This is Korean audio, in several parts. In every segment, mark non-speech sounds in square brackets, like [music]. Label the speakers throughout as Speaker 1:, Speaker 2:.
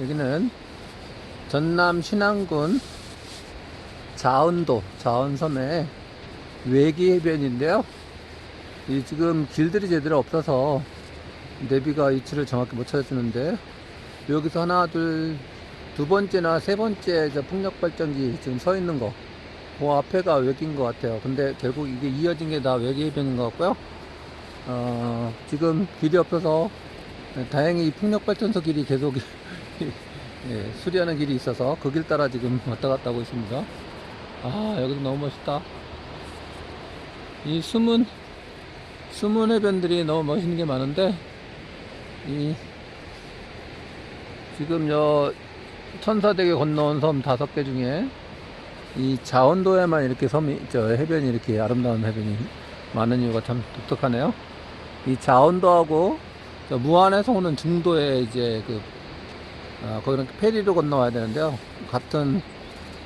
Speaker 1: 여기는 전남 신안군 자은도 자은섬의 외기 해변인데요. 이 지금 길들이 제대로 없어서 내비가 위치를 정확히 못 찾아주는데 여기서 하나 둘 두 번째나 세 번째 저 풍력 발전기 지금 서 있는 거. 그 앞에가 외기인 것 같아요. 근데 결국 이게 이어진 게 다 외기 해변인 것 같고요. 어, 지금 길이 없어서 다행히 이 풍력발전소 길이 계속 [laughs] 예, 수리하는 길이 있어서 그 길 따라 지금 왔다 갔다 하고 있습니다. 아, 여기도 너무 멋있다. 이 숨은, 숨은 해변들이 너무 멋있는 게 많은데, 이, 지금 저, 천사대교 건너온 섬 다섯 개 중에, 이 자원도에만 이렇게 섬이, 저 해변이 이렇게 아름다운 해변이 많은 이유가 참 독특하네요. 이 자원도하고 저 무안에서 오는 중도에 이제 그 아, 거기는 페리로 건너와야 되는데요. 같은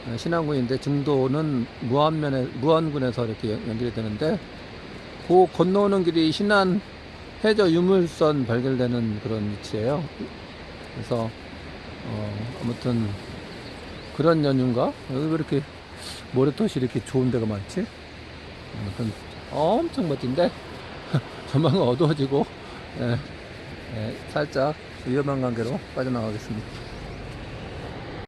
Speaker 1: 어, 신안군인데 중도는 무안면에 무안군에서 이렇게 연- 연결이 되는데 그 건너오는 길이 신안 해저 유물선 발견되는 그런 위치예요. 그래서 어, 아무튼 그런 연유인가? 여기 왜 이렇게 모래토시 이렇게 좋은 데가 많지? 아무튼 엄청 멋진데 [laughs] 조만간 어두워지고 예, 예, 살짝 위험한 관계로 빠져나가겠습니다.